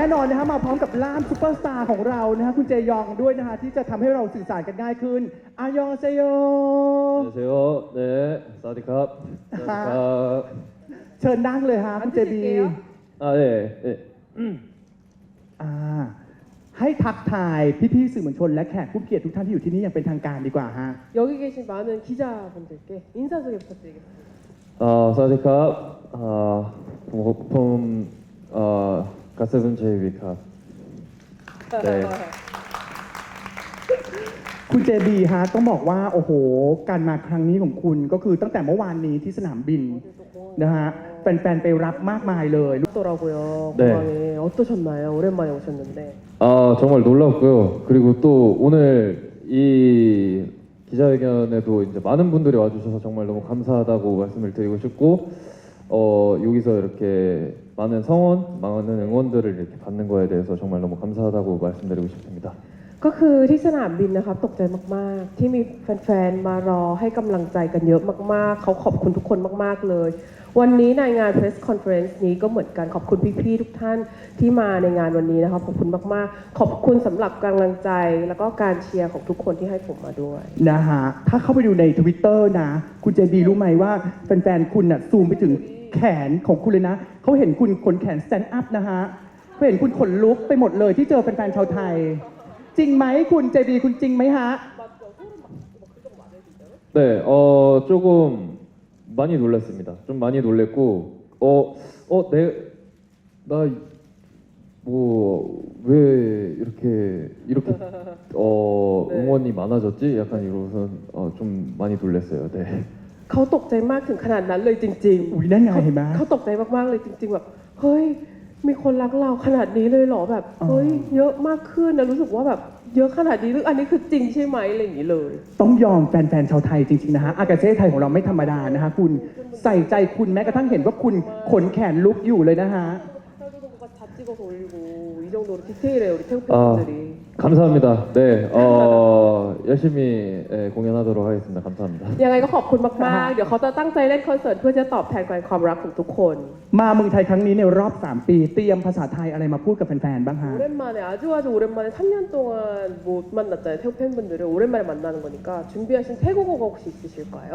น่นอนนะฮะมาพร้อมกับล่ามซุปเปอร์สตาร์ของเรานะฮะคุณเจยองด้วยนะฮะที่จะทำให้เราสื่อสารกันง่ายขึ้นอายองเซโย 안녕하세요. 네, 사디캅. 사디캅. เชิญนั่งเลยฮะคุณเจบี 아, 네, 네. อ่าให้ทักทายพี่ๆสื่อมวลชน และแขกผู้เกียรติทุกท่านที่อยู่ที่นี่อย่างเป็นทางการดีกว่าฮะ 여기 계신 많은 기자분들께 인사 소개 부탁드리겠습니다. 아, 사디캅. 아, 봄, 어, 가 세븐 제이비캅. 네. คุณเจบีฮะต้องบอกว่า โอ้โห การมาครั้งนี้ของคุณก็คือตั้งแต่เมื่อวานนี้ที่สนามบินนะฮะแฟนๆไปรับมากมายเลย 더라고요. 네. 공항에 어떠셨나요? 오랜만에 오셨는데. 아, 정말 놀랍고요. 그리고 또 오늘 이 기자회견에도 이제 많은 분들이 와주셔서 정말 너무 감사하다고 말씀을 드리고 싶고, 어, 여기서 이렇게 많은 성원, 많은 응원들을 이렇게 받는 거에 대해서 정말 너무 감사하다고 말씀드리고 싶습니다. ก็คือที่สนามบินนะครับตกใจมาก ๆ ที่มีแฟน ๆ มารอให้กำลังใจกันเยอะมาก ๆ เขาขอบคุณทุกคนมาก ๆ เลย วันนี้ในงาน press conference นี้ก็เหมือนกันขอบคุณพี่ ๆ ทุกท่านที่มาในงานวันนี้นะครับขอบคุณมาก ๆ ขอบคุณสำหรับกำลังใจ แล้วก็การเชียร์ของทุกคนที่ให้ผมมาด้วย นะฮะ ถ้าเข้าไปดูในทวิตเตอร์นะ คุณเจบีรู้ไหมว่าแฟนๆ คุณน่ะซูมไปถึง แขนของคุณเลยนะ เขาเห็นคุณขนแขนสแตนด์อัพนะฮะเขาเห็นคุณขนลุกไปหมดเลยที่เจอแฟนๆ ชาวไทย จริงไหมคุณเจบีคุณจริงไหมฮะ 네, 어, 조금 많이 놀랐습니다. 좀 많이 놀랬고, 어, 어, 내, 나, 뭐, 왜 이렇게, 이렇게, 어, 네. 응원이 많아졌지? 약간 이러고선, 어, 좀 많이 놀랐어요. 네. เขาตกใจมากถึงขนาดนั้นเลยจริงๆอุ้ยนั่นไงเห็นไหมเขาตกใจมากๆเลยจริง ๆ แบบเฮ้ยมีคนรักเราขนาดนี้เลยเหรอแบบเฮ้ยเยอะมากขึ้นนะรู้สึกว่าแบบเยอะขนาดนี้หรืออันนี้คือจริงใช่ไหมอะไรอย่างนี้เลย ต้องยอมแฟนๆชาวไทยจริงๆนะฮะอากาเซ่ไทยของเราไม่ธรรมดานะฮะคุณใส่ใจคุณแม้กระทั่งเห็นว่าคุณขนแขนลุกอยู่เลยนะฮะ, 서 올리고 이 정도로 디테일해요 우리 태국 아, 팬분들이 감사합니다. 네, 어, 열심히 예, 공연하도록 하겠습니다. 감사합니다. ยังไงก็ขอบคุณมากๆ เดี๋ยวเขาจะตั้งใจเล่นคอนเสิร์ตเพื่อจะตอบแทนความรักของทุกคน มาเมืองไทยครั้งนี้ในรอบ 3 ปี เตรียมภาษาไทยอะไรมาพูดกับแฟนๆ บ้างฮะ 오랜만에 아주 아주 오랜만에 3년 동안 못 만났잖아요 태국 팬분들을 오랜만에 만나는 거니까 준비하신 태국어가 혹시 있으실까요?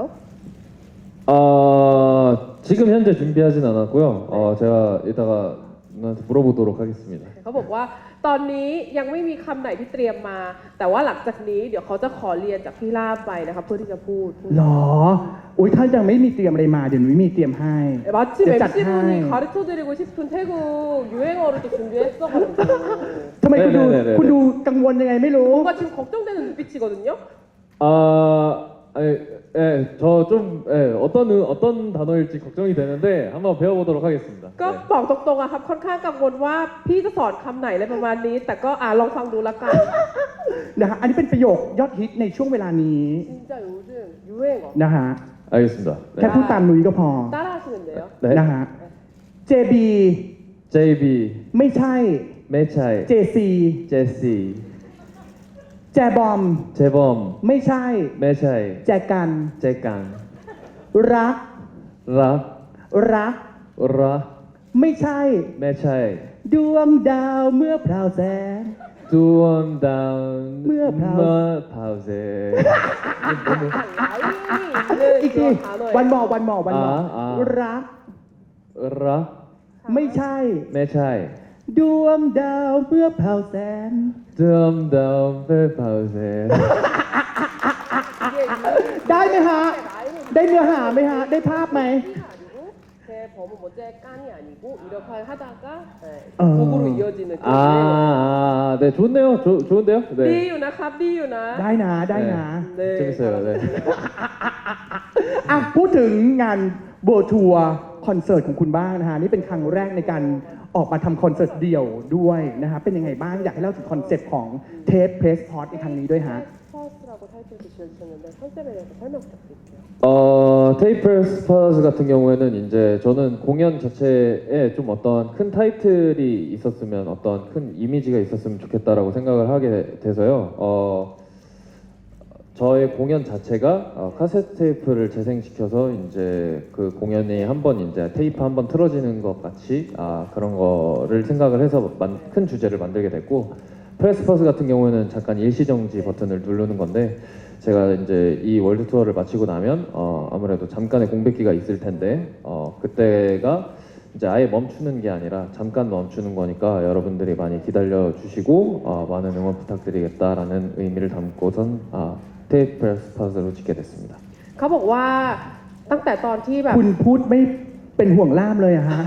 어, 지금 현재 준비하진 않았고요. 어, 제가 이따가 누나한테 물어보도록 하겠습니다. เขาบอกว่า ตอนนี้ยังไม่มีคำไหนที่เตรียมมา แต่ว่าหลังจากนี้เดี๋ยวเขาจะขอเรียนจากพี่ล่ามไปนะครับเพื่อที่จะพูดพูด หรอ อุ้ยถ้ายังไม่มีเตรียมอะไรมา เดี๋ยวนุ้ยมีเตรียมให้ 마침 네, MC분이 짠. 가르쳐드리고 싶은 태국 유행어를 또 준비했어가지고 ทำไมคุณดู เน่ๆๆๆ คุณดูกังวลยังไงไม่รู้ 뭔가 지금 걱정되는 눈빛이거든요 아, 아니, 예, 저 좀, 예, 어떤, 어떤 단어일지 걱정이 되는데 한번 배워보도록 하겠습니다. ก็ 네. บอกตรงๆอะครับค่อนข้างกังวลว่าพี่จะสอนคำไหนอะไรประมาณนี้ แต่ก็อ่าลองฟังดูละกัน นะฮะ อันนี้เป็นประโยคยอดฮิตในช่วงเวลานี้ 진짜 요즘 유행어 นะฮะ 알겠습니다. แค่ 네. พูดตามนุ้ยก็พอ 따라하시는데요 นะ 네. ฮะ JB JB, ไม่ใช่ 매차이, JC 제시, แจบอม 재범, ไม่ใช่ 매차이, แจกัน 잭강, รัก 라, รัก 라, ไม่ใช่ 매차이, ดวงดาวเมื่อพราวแสง 두원다운, 뭐야, 파우스. 파우세. อีกที วันหมอวันหมอวันหมอ อ่าอ่า รัก 라, ไม่ใช่ 매차이, ดวงดาวเมื่อพราวแสง 두원다운, 페파우세. ได้ไหมฮะ ได้เนื้อหาไหมฮะ ได้ภาพไหม 제 범은 뭐제 깐이 아니고 이렇게 하다가 네, 어. 곡으로 이어지는 아, 아, 네, 좋네요. 좋, 좋은데요? ดี 네. อยู่นะครับดีอยู่นะ ได้นะ ได้นะ 네, 재밌어요. 네. อ่ะพูดถึงงานโบทัวร์ คอนเสิร์ตของคุณบ้างนะฮะ นี่เป็นครั้งแรกในการออกมาทำคอนเสิร์ตเดี่ยวด้วยนะฮะ เป็นยังไงบ้าง อยากให้เล่าถึงคอนเซปต์ของเทปเพรสพอดในครั้งนี้ด้วยฮะ 퍼스트라고 타이틀 주셨는데 컨셉에 대해서 설명 부탁드릴게요. 어, 테이플 스파즈 같은 경우에는 이제 저는 공연 자체에 좀 어떤 큰 타이틀이 있었으면 어떤 큰 이미지가 있었으면 좋겠다라고 생각을 하게 돼서요. 어, 저의 공연 자체가 어, 카세트 테이프를 재생시켜서 이제 그 공연이 한번 이제 테이프 한 번 틀어지는 것 같이 아, 그런 거를 생각을 해서 만- 큰 주제를 만들게 됐고 프레스퍼스 같은 경우는 잠깐 일시정지 버튼을 누르는 건데 제가 이제 이 월드 투어를 마치고 나면 어, 아무래도 잠깐의 공백기가 있을 텐데 어, 그때가 이제 아예 멈추는 게 아니라 잠깐 멈추는 거니까 여러분들이 많이 기다려 주시고 어, 많은 응원 부탁드리겠다라는 의미를 담고선 아, 테이프 프레스퍼스로 짓게 됐습니다. เขาบอกว่าตั้งแต่ตอนที่แบบ คุณพูดไม่เป็นห่วงล่ามเลยอะฮะ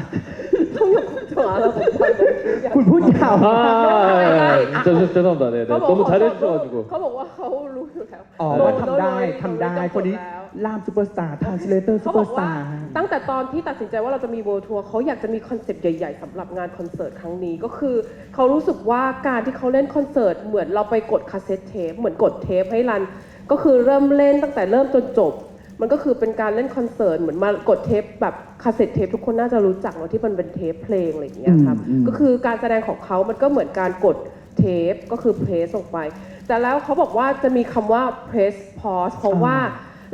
ถั่วแล้วผมฟังเลยคิ้วใหญ่ คุณพูดยาว 아, 저, 저, 죄송합니다. 네, 네. เขาบอก 너무 เขา 잘해주셔가지고. เขาบอกว่าเขารู้อยู่แล้ว อ๋อ โ ว่าทำได้ โโ ทำได้ โโ คนนี้ แล้ว ล่ามซูเปอร์สตาร์ทรานสเลเตอร์ซู เขา เป บ อ อ ร์ ก ส ว่า ตาร์ ตั้งแต่ตอนที่ตัดสินใจว่าเราจะมี World Tour เขาอยากจะมีคอนเซปต์ใหญ่ๆสำหรับงานคอนเสิร์ตครั้งนี้ก็คือ เขารู้สึกว่าการที่เขาเล่นคอนเสิร์ตเหมือนเราไปกดคาสเซ็ตเทปเหมือนกดเทปให้รัน ก็คือเริ่มเล่นตั้งแต่เริ่มจนจบ มันก็คือเป็นการเล่นคอนเสิร์ตเหมือนมากดเทปแบบคาสเซ็ตเทปทุกคนน่าจะรู้จักเนอะที่มันเป็นเทปเพลงอะไรอย่างเงี้ยครับอืมอืม ก็คือการแสดงของเขามันก็เหมือนการกดเทปก็คือเพรสลงไป แต่แล้วเขาบอกว่าจะมีคำว่า press pause เพราะว่า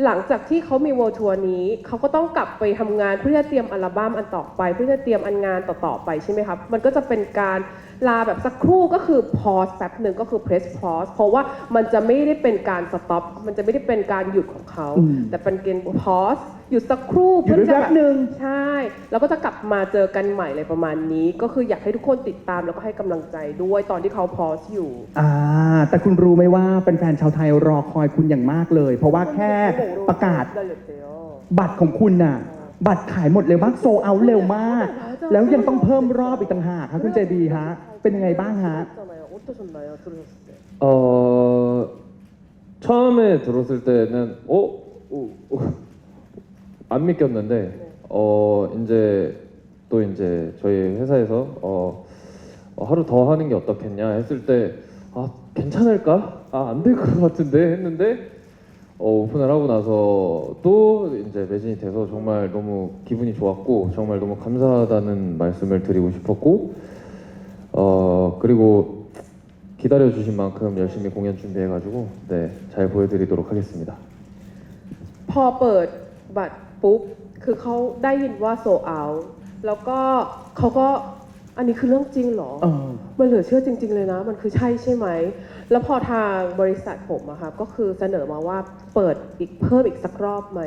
หลังจากที่เขามี world tour นี้ เขาก็ต้องกลับไปทำงานเพื่อจะเตรียมอัลบั้มอันต่อไป เพื่อจะเตรียมอันงานต่อๆไปใช่ไหมครับ มันก็จะเป็นการลาแบบสักครู่ก็คือ pause แป๊บหนึ่งก็คือ press pause เพราะว่ามันจะไม่ได้เป็นการ stop มันจะไม่ได้เป็นการหยุดของเขา อืม แต่เป็นเกณฑ์ pause หยุดสักครู่หยุดไว้เพื่อจะแป๊บหนึ่ง ใช่ แล้วก็จะกลับมาเจอกันใหม่เลยประมาณนี้ ก็คืออยากให้ทุกคนติดตามแล้วก็ให้กำลังใจด้วยตอนที่เขาพอสอยู่ อ่าแต่คุณรู้ไหมว่าแฟนๆชาวไทยรอคอยคุณอย่างมากเลย เพราะว่าแค่ประกาศบัตรของคุณน่ะ บัตรขายหมดเร็วมากโซเอาเร็วมาก แล้วยังต้องเพิ่มรอบอีกต่างหากครับคุณเจบีฮะ เป็นยังไงบ้างฮะ 어떠셨나요? 들으셨을 때? 어, 처음에 들었을 때는 어, 어, 어, 안 믿겼는데 어 이제 또 이제 저희 회사에서 어, 어, 하루 더 하는 게 어떻겠냐 했을 때 아 괜찮을까? 아 안 될 것 같은데 했는데 어, 오픈을 하고 나서 또 이제 매진이 돼서 정말 너무 기분이 좋았고 정말 너무 감사하다는 말씀을 드리고 싶었고 어 그리고 기다려 주신 만큼 열심히 공연 준비해가지고 네 잘 보여드리도록 하겠습니다. พอเปิดบัตรปุ๊บ คือเขาได้ยินว่าโซเอาแล้วก็เขาก็ อันนี้คือเรื่องจริงเหรอ เออ มันเหลือเชื่อจริง ๆ เลยนะ มันคือใช่ใช่ไหม แล้วพอทางบริษัทผมอะค่ะก็คือเสนอมาว่าเปิดอีกเพิ่มอีกสักรอบไหม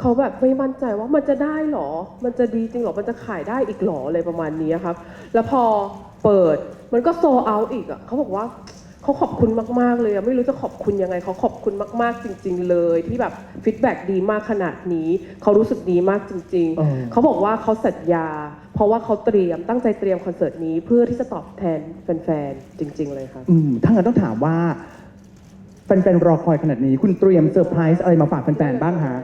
เขาแบบไม่มั่นใจว่ามันจะได้หรอ มันจะดีจริงหรอ มันจะขายได้อีกหรออะไรประมาณนี้ครับ แล้วพอเปิดมันก็โซเอาอีกอะเขาบอกว่าเขาขอบคุณมาก ๆ เลยอะไม่รู้จะขอบคุณยังไงเขาขอบคุณมาก ๆ จริง ๆ เลย ที่แบบฟีดแบ็ดีมากขนาดนี้ เขารู้สึกดีมากจริง เออ ๆ เขาบอกว่าเขาสัญญา เพราะว่าเขาเตรียมตั้งใจเตรียมคอนเสิร์ตนี้เพื่อที่จะตอบแทนแฟนๆ จริง ๆ เลยครับ อืมถ้างั้นต้องถามว่าแฟนๆรอคอยขนาดนี้ คุณเตรียมเซอร์ไพรส์อะไรมาฝากแฟนๆบ้างฮะ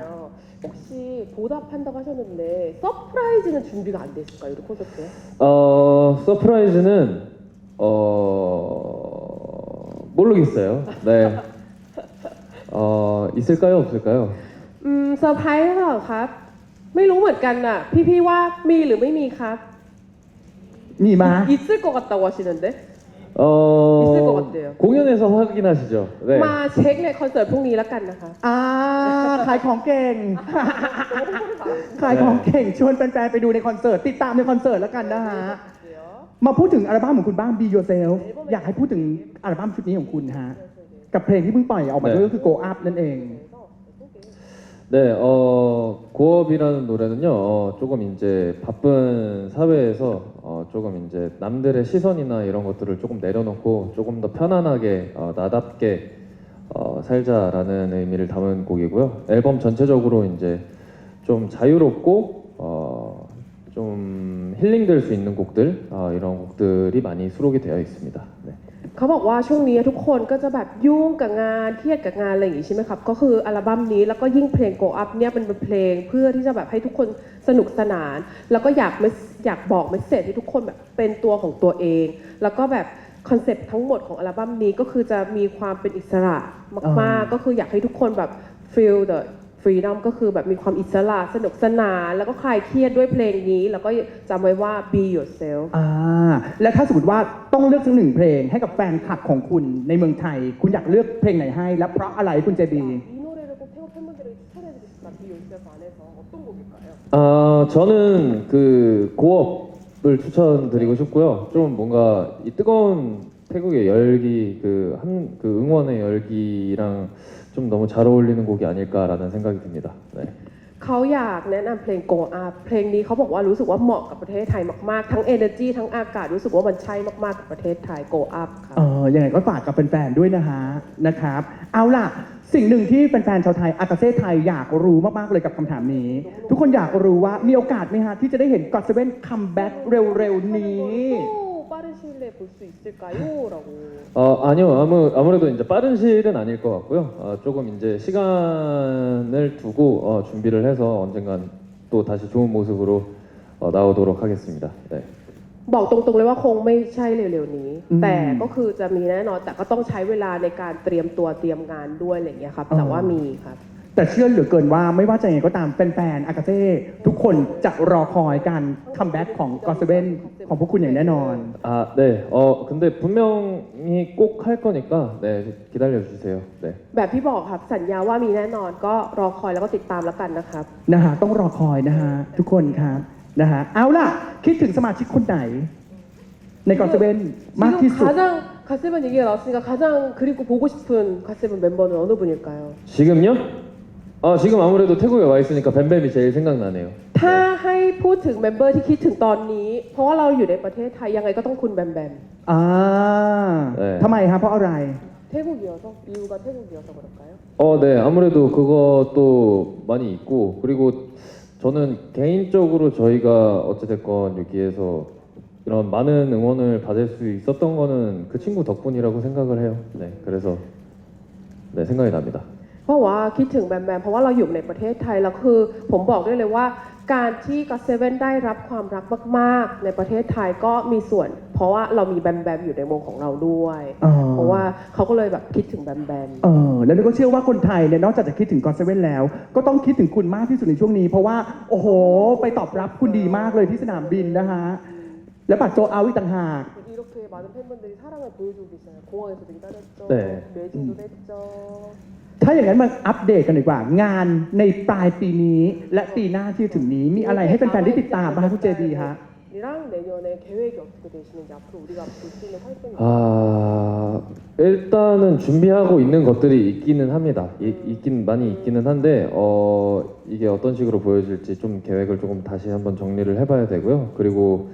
혹시 보답한다고 하셨는데 서프라이즈는 준비가 안 됐을까요? 이 콘서트에? 어 서프라이즈는 어 모르겠어요. 네. 어 있을까요 없을까요? อืมเซอร์ไ ไม่รู้เหมือนกันน่ะ พี่ๆว่ามีหรือไม่มีครับ มีมา 있을 것 같다고 하시는데 어 있을 것 같아요. 공연에서 확인하시죠. 네. มาเช็คในคอนเสิร์ตพรุ่งนี้แล้วกันนะคะ อ่าขายของเก่ง ขายของเก่ง ชวนแฟนๆไปดูในคอนเสิร์ต ติดตามในคอนเสิร์ตแล้วกันนะฮะ มาพูดถึงอัลบั้มของคุณบ้าง Be Yourself อยากให้พูดถึงอัลบั้มชุดนี้ของคุณฮะ กับเพลงที่เพิ่งปล่อยออกมาด้วยก็คือ Go Up นั่นเอง 네, 어, 고업이라는 노래는요, 어, 조금 이제 바쁜 사회에서 어, 조금 이제 남들의 시선이나 이런 것들을 조금 내려놓고 조금 더 편안하게 어, 나답게 어, 살자라는 의미를 담은 곡이고요. 앨범 전체적으로 이제 좀 자유롭고 어, 좀 힐링될 수 있는 곡들 어, 이런 곡들이 많이 수록이 되어 있습니다. 네. เขาบอกว่าช่วงนี้ทุกคนก็จะแบบยุ่งกับงานเครียดกับงานอะไรอย่างงี้ใช่ไหมครับ ก็คืออัลบั้มนี้แล้วก็ยิ่งเพลง Go Up เนี่ยเป็นเพลงเพื่อที่จะแบบให้ทุกคนสนุกสนาน แล้วก็อยากอยากบอกเมสเซจให้ทุกคนแบบเป็นตัวของตัวเอง แล้วก็แบบคอนเซปต์ทั้งหมดของอัลบั้มนี้ก็คือจะมีความเป็นอิสระมากอ่าๆก็คืออยากให้ทุกคนแบบ feel the ฟรีดอมก็คือแบบมีความอิสระสนุกสนาน แล้วก็คลายเครียดด้วยเพลงนี้ แล้วก็จำไว้ว่า be yourself อ่า และถ้าสมมติว่าต้องเลือกสักหนึ่งเพลงให้กับแฟนคลับของคุณในเมืองไทย คุณอยากเลือกเพลงไหนให้ และเพราะอะไรคุณเจบี 이 노래를 꼭 태국 팬분들에게 추천해드리고 싶다. be yourself 안에서 어떤 곡일까요? 아 저는 그 고업을 추천드리고 싶고요. 좀 뭔가 이 뜨거운 태국의 열기 그 한 그 응원의 열기랑 좀 너무 잘 어울리는 곡이 아닐까라는 생각이 듭니다. 네. เขาอยากแนะนำเพลง Go Up เพลงนี้เขาบอกว่ารู้สึกว่าเหมาะกับประเทศไทยมากๆ ทั้ง energy ทั้งอากาศรู้สึกว่ามันใช่มากๆกับประเทศไทย Go Up ครับ เออยังไงก็ฝากกับแฟนๆด้วยนะฮะนะครับ เอาล่ะ สิ่งหนึ่งที่แฟนๆชาวไทยอากาเซ่ไทยอยากรู้มากๆเลยกับคำถามนี้ ทุกคนอยากรู้ว่ามีโอกาสไหมฮะที่จะได้เห็นก็อตเซเว่นคัมแบ็กเร็วๆนี้ 또 빠른 시일 내에 볼 수 있을까요? 라고 어 아니요 아무 아무래도 이제 빠른 시일은 아닐 것 같고요. 어, 조금 이제 시간을 두고 어, 준비를 해서 언젠간 또 다시 좋은 모습으로 어, 나오도록 하겠습니다. 네. บอกตรงๆเลยว่าคงไม่ใช่เร็วๆนี้ อืม แต่ก็คือจะมีแน่นอน แต่ก็ต้องใช้เวลาในการเตรียมตัวเตรียมงานด้วยอะไรอย่างเงี้ยครับ แต่ว่ามีครับ แต่เชื่อเหลือเกินว่าไม่ว่าจะยังไงก็ตามแฟนๆอากาเซ่ทุกคนจะรอคอยการคัมแบ็กของก็อตเซเว่นของพวกคุณอย่างแน่นอน 아 네. 어 근데 분명히 꼭 할 거니까 네 기다려 주세요. 네. แบบที่บอกครับสัญญาว่ามีแน่นอนก็รอคอยแล้วก็ติดตามแล้วกันนะครับ นะฮะต้องรอคอยนะฮะทุกคนครับนะฮะเอาล่ะ คิดถึงสมาชิกคนไหน ในกอนเซเว่นมากที่ 지금 สุด 가장 가세븐 얘기가 나왔으니까 가장 그리고 보고 싶은 가세븐 멤버는 어느 분일까요? 지금요? 아 지금 아무래도 태국에 와 있으니까 뱀뱀이 제일 생각나네요. ถ้าให้พูดถึงเมมเบอร์ที่คิดถึงตอนนี้ เพราะว่าเราอยู่ในประเทศไทยยังไงก็ต้องคุณแบมแบม อ่า เออ ทำไมฮะเพราะอะไร 태국이어서 이유가 태국이어서 그럴까요? 어, 네. 아무래도 그것도 많이 있고 그리고 저는 개인적으로 저희가 어찌됐건 여기에서 이런 많은 응원을 받을 수 있었던 거는 그 친구 덕분이라고 생각을 해요. 네. 그래서 네, 생각이 납니다. เพราะว่าคิดถึงแบมแบมเพราะว่าเราอยู่ในประเทศไทยแล้วคือ ผมบอกได้เลยว่า การที่ก็เซเว่นได้รับความรักมากๆ ในประเทศไทยก็มีส่วน เพราะว่าเรามีแบมแบมอยู่ในวงของเราด้วย อ๋อ เพราะว่าเขาก็เลยแบบคิดถึงแบมแบม เออแล้วเราก็เชื่อว่าคนไทยเนี่ยนอกจากจะคิดถึงกอนเซเว่นแล้ว ก็ต้องคิดถึงคุณมากที่สุดในช่วงนี้ เพราะว่า โอ้โห ไปตอบรับคุณดีมากเลยที่สนามบินนะฮะ และบัตรโจเอาอีกต่างหาก 이렇게 많은 팬분들이 사랑을 보여주고 계시잖아요. 공항에서도 기다렸죠. 네. 매진도 했죠. ถ้าอย่างนั้นมาอัปเดตกันดีกว่า งานในปลายปีนี้ และปีหน้าที่ถึงนี้ มีอะไรให้แฟนๆได้ติดตามบ้างคะคุณเจดีฮะ 이랑 내년에 계획이 어떻게 되시는지 앞으로 우리가 볼 수 있는 활동이 아, 일단은 준비하고 있는 것들이 있기는 합니다. 이- 있긴 많이 있기는 한데 어, 이게 어떤 식으로 보여질지 좀 계획을 조금 다시 한번 정리를 해봐야 되고요. 그리고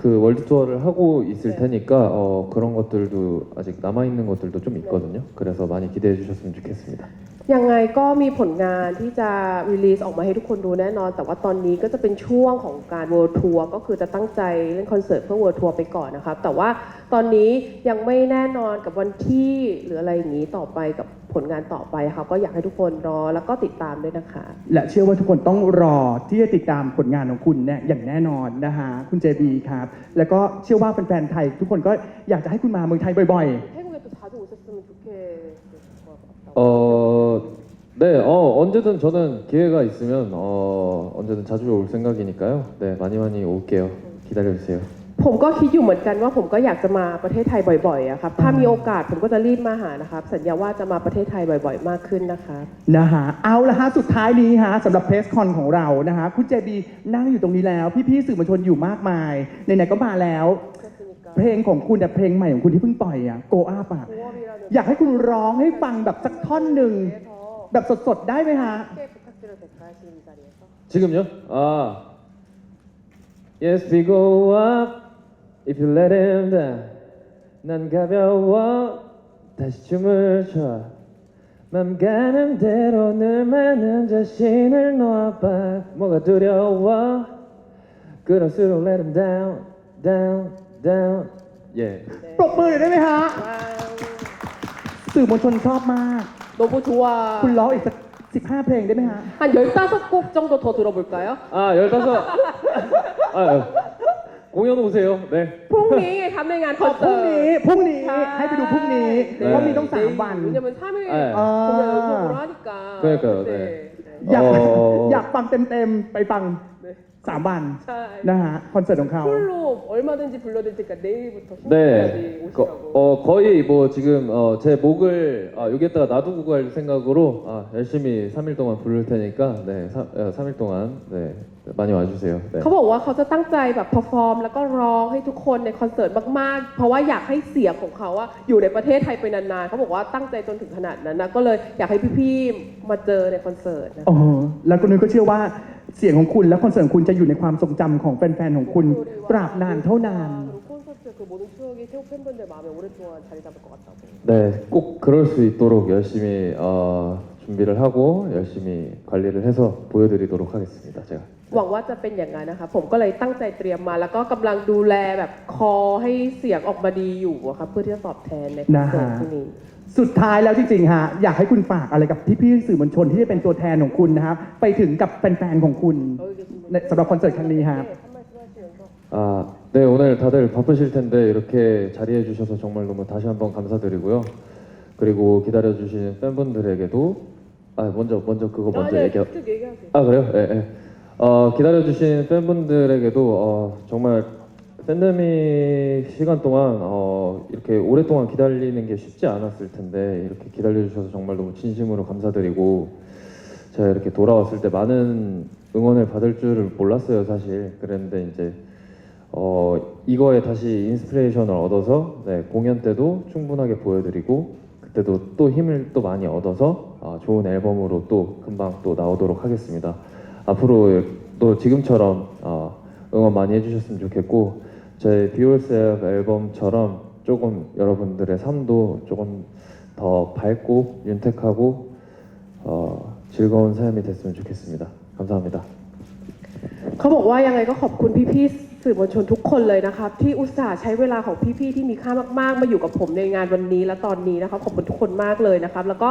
그 월드 투어를 하고 있을 네. 테니까 어, 그런 것들도 아직 남아 있는 것들도 좀 있거든요. 그래서 많이 기대해 주셨으면 좋겠습니다. ยังไงก็มีผลงานที่จะรีลีสออกมาให้ทุกคนดูแน่นอน แต่ว่าตอนนี้ก็จะเป็นช่วงของการ World Tour ก็คือจะตั้งใจเล่นคอนเสิร์ตเพื่อ World Tour ไปก่อนนะครับ แต่ว่าตอนนี้ยังไม่แน่นอนกับวันที่หรืออะไรอย่างนี้ต่อไปกับ ผลงานต่อไปค่ะก็อยากให้ทุกคนรอแล้วก็ติดตามด้วยนะคะ และเชื่อว่าทุกคนต้องรอที่จะติดตามผลงานของคุณเนี่ยอย่างแน่นอนนะฮะคุณเจบีครับ แล้วก็เชื่อว่าแฟนๆไทย ทุกคนก็อยากจะให้คุณมาเมืองไทยบ่อย 태국에 또 자주 오셨으면 좋겠을 것 같다고. 어, 네, 어, 언제든 저는 기회가 있으면 어, 언제든 자주 올 생각이니까요. 네, 많이 많이 올게요. 기다려 주세요. ผมก็คิดอยู่เหมือนกันว่าผมก็อยากจะมาประเทศไทยบ่อยๆอะครับ ถ้ามีโอกาสผมก็จะรีบมาหานะครับ สัญญาว่าจะมาประเทศไทยบ่อยๆ มากขึ้นนะคะ ๆนะฮะเอาละฮะสุดท้ายนี้ฮะสำหรับเพรสคอนของเรานะฮะคุณเจบีนั่งอยู่ตรงนี้แล้ว พี่ๆสื่อมวลชนอยู่มากมายไหนๆก็มาแล้ว เพลงของคุณแต่เพลงใหม่ของคุณที่เพิ่งปล่อยอะโกอาปะอยากให้คุณร้องให้ฟังแบบสักท่อนหนึ่งแบบสดๆได้ไหมฮะ 부탁드려도 될까요? 지금 이 자리에서? 지금요? 아, yes, we go up if you let him down. 난 가벼워 다시 춤을 춰. 맘 가는 대로 늘 많은 자신을 놓아봐. 뭐가 두려워? 그럴수록 let him down, down, down. 예. ปรบมือหน่อยได้ไหมฮะ 와우. สื่อมวลชนชอบมาก 너무 좋아. คุณร้องอีกสักสิบห้าเพลงได้ไหมฮะ 한 15곡 정도 더 들어볼까요? 아, 열다섯. 아, 공연 오세요. 네. พรุ่งนี้ไงครับในงานคอน พ เสิ รุ่ง ร์ต นี้พรุ่งนี้ ใช่ ให้ไปดูพรุ่งนี้ 네. เพราะมีต้องสามวัน 왜냐면 3일 네. 아. 공연 연속으로 하니까. 그러니까요, 네. เ อยาก อ๋อ อยากฟังเต็มๆ ไปฟัง 네. สามวัน ใช่ นะฮะ คอนเสิร์ตของเขา 홀로 얼마든지 불러드릴 테니까 내일부터 네. 신청까지 거, 오시라고. 어, 거의 뭐 지금 어, 제 목을 아, 여기에다가 놔두고 갈 생각으로 아, 열심히 3일 동안 부를 테니까 네, 3, 어, 3일 동안 네, 많이 와주세요. 네. เขาบอกว่าเขาจะตั้งใจแบบพอฟอร์ม แล้วก็ร้องให้ทุกคนในคอนเสิร์ตมากๆ เพราะว่าอยากให้เสียงของเขาอะอยู่ในประเทศไทยไปนานๆเขาบอกว่าตั้งใจจนถึงขนาดนั้นนะก็เลยอยากให้พี่ๆมาเจอในคอนเสิร์ตนะ อ๋อ แล้วก็นุ้ยก็เชื่อว่า เสียงของคุณและคอนเสิร์ตของคุณจะอยู่ในความทรงจำของแฟนๆ ของคุณตราบนานเท่านาน 그리고 콘서트 그 모든 추억이 태국 팬분들 마음에 오랫동안 자리 잡을 것 같다고. 네, 꼭 그럴 수 있도록 열심히 어, 준비를 하고 열심히 관리를 해서 보여드리도록 하겠습니다. 제가. หวังว่าจะเป็นอย่างนั้นนะคะผมก็เลยตั้งใจเตรียมมา แล้วก็กำลังดูแลแบบคอให้เสียงออกมาดีอยู่อะครับเพื่อที่จะตอบแทนในคอนเสิร์ต นะฮะ ที่นี้ สุดท้ายแล้วจริงๆ ฮะ อยากให้คุณฝากอะไรกับพี่ๆ สื่อมวลชนที่จะเป็นตัวแทนของคุณนะครับ ไปถึงกับแฟนๆ ของคุณในสำหรับคอนเสิร์ตครั้งนี้ครับ 아, 네 오늘 다들 바쁘실 텐데 이렇게 자리해 주셔서 정말 너무 다시 한번 감사드리고요. 그리고 기다려 주시는 팬분들에게도 아 먼저 먼저 그거 먼저 얘기 쭉 얘기하세요. 아 그래요? 예. 예. 어, 기다려 주신 팬분들에게도 어, 정말 팬데믹 시간 동안 어, 이렇게 오랫동안 기다리는 게 쉽지 않았을 텐데 이렇게 기다려 주셔서 정말 너무 진심으로 감사드리고 제가 이렇게 돌아왔을 때 많은 응원을 받을 줄을 몰랐어요 사실 그랬는데 이제 어, 이거에 다시 인스피레이션을 얻어서 네, 공연 때도 충분하게 보여드리고 그때도 또 힘을 또 많이 얻어서 어, 좋은 앨범으로 또 금방 또 나오도록 하겠습니다. 앞으로 또 지금처럼 어, 응원 많이 해주셨으면 좋겠고 저희 비올셉 앨범처럼 조금 여러분들의 삶도 조금 더 밝고 윤택하고 어, 즐거운 삶이 됐으면 좋겠습니다. 감사합니다. เขาบอกว่ายังไงก็ขอบคุณพี่ๆสื่อมวลชนทุกคนเลยนะครับ ที่อุตส่าห์ใช้เวลาของพี่ๆที่มีค่ามากๆ มาอยู่กับผมในงานวันนี้และตอนนี้นะครับขอบคุณทุกคนมากเลยนะครับ แล้วก็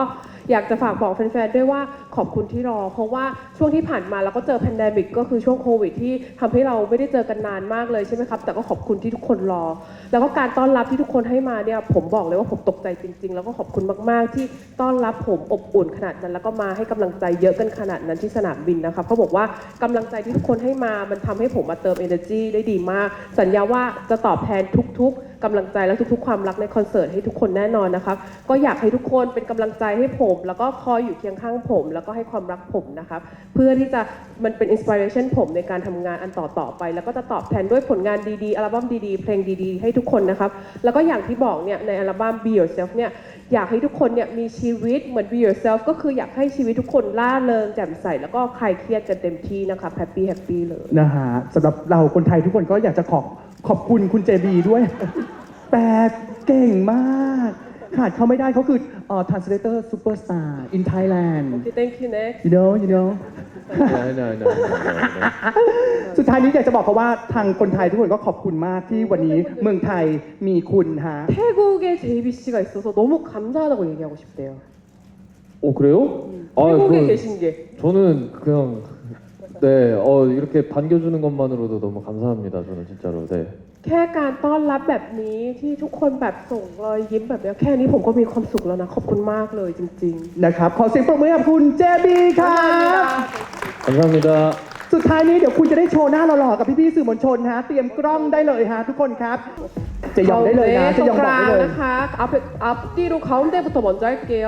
อยากจะฝากบอกแฟนๆด้วยว่าขอบคุณที่รอ เพราะว่าช่วงที่ผ่านมาเราก็เจอแพนเดมิกก็คือช่วงโควิดที่ทำให้เราไม่ได้เจอกันนานมากเลยใช่ไหมครับ แต่ก็ขอบคุณที่ทุกคนรอ แล้วก็การต้อนรับที่ทุกคนให้มาเนี่ยผมบอกเลยว่าผมตกใจจริง ๆ แล้วก็ขอบคุณมากๆ ที่ต้อนรับผมอบอุ่นขนาดนั้น แล้วก็มาให้กำลังใจเยอะกันขนาดนั้นที่สนามบินนะครับเขาบอกว่ากำลังใจที่ทุกคนให้มามันทำให้ผมมาเติม energy ได้ดีมาก สัญญาว่าจะตอบแทนทุกๆ กำลังใจและทุกๆ ความรักในคอนเสิร์ตให้ทุกคนแน่นอนนะครับก็อยากให้ทุกคนเป็นกำลังใจให้ผม แล้วก็คอยอยู่เคียงข้างผม แล้วก็ให้ความรักผมนะครับเพื่อที่จะมันเป็น inspiration ผมในการทำงานอันต่อต่อๆไป แล้วก็จะตอบแทนด้วยผลงานดีๆอัลบั้มดีๆ เพลงดีๆ ให้ทุกคนนะครับแล้วก็อย่างที่บอกเนี่ยในอัลบั้ม Be Yourself เนี่ยอยากให้ทุกคนเนี่ยมีชีวิตเหมือน Be Yourself ก็คืออยากให้ชีวิตทุกคนล่าเริงแจ่มใสแล้วก็คลายเครียดกันเต็มที่นะครับ Happy Happy เลย นะฮะสำหรับเราคนไทยทุกคนก็อยากจะขอ ขอบคุณคุณเจบีด้วย แปลเก่งมาก ขาดเขาไม่ได้เขาคือเอ่อ translator superstar in Thailand Okay thank you next you know you know 네, 네, 네, 네, 네, 네. สุดท้ายนี้อยากจะบอกเขาว่าทางคนไทยทุกคนก็ขอบคุณมากที่วันนี้เมืองไทยมีคุณฮะ 태국에 JBC가 있어서 너무 감사하다고 얘기하고 싶대요. 오 그래요? 아, 태국에 그- 계신 게. 저는 그냥 네, 어, 이렇게 반겨주는 것만으로도 너무 감사합니다. 저는 진짜로. 네. แค่การต้อนรับแบบนี้ที่ทุกคนแบบส่งรอยยิ้มแบบนี้แค่นี้ผมก็มีความสุขแล้วนะ ขอบคุณมากเลยจริง นะครับ ขอเสียงปรบมือให้กับคุณเจบีค ๆ รับ 감사합니다. สุดท้ายนี้เดี๋ยวคุณจะได้โชว์หน้าหล่อๆกับพี่ๆสื่อมวลชนฮะ เตรียมกล้องได้เลยฮะทุกคนครับ จะยอมได้เลยนะ จะยอมบอกได้เลย นะคะ 앞에 앞뒤로 가운데부터 먼저 할게요.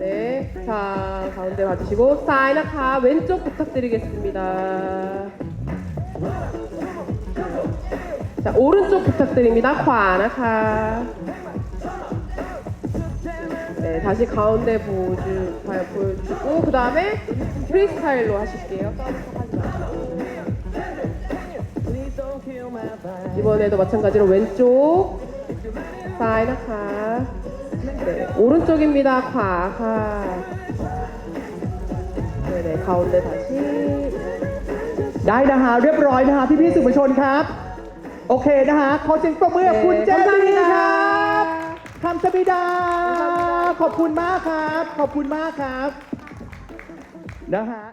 네. 자, 가운데 봐주시고, 사인아카 왼쪽 부탁드리겠습니다. 자, 오른쪽 부탁드립니다. 과나 가. 네, 다시 가운데 보여주, 보여주고, 그 다음에 프리스타일로 하실게요. 이번에도 마찬가지로 왼쪽, 사이나카 네, 오른쪽입니다 과카 네네 가운데 다시 ได้นะฮะเรียบร้อยนะฮะพี่ๆสื่อมวลชนครับ โอเคนะฮะขอเสียงปรบมือกับคุณเจบีครับคำสมิดา ขอบคุณมากครับ ขอบคุณมากครับนะฮะ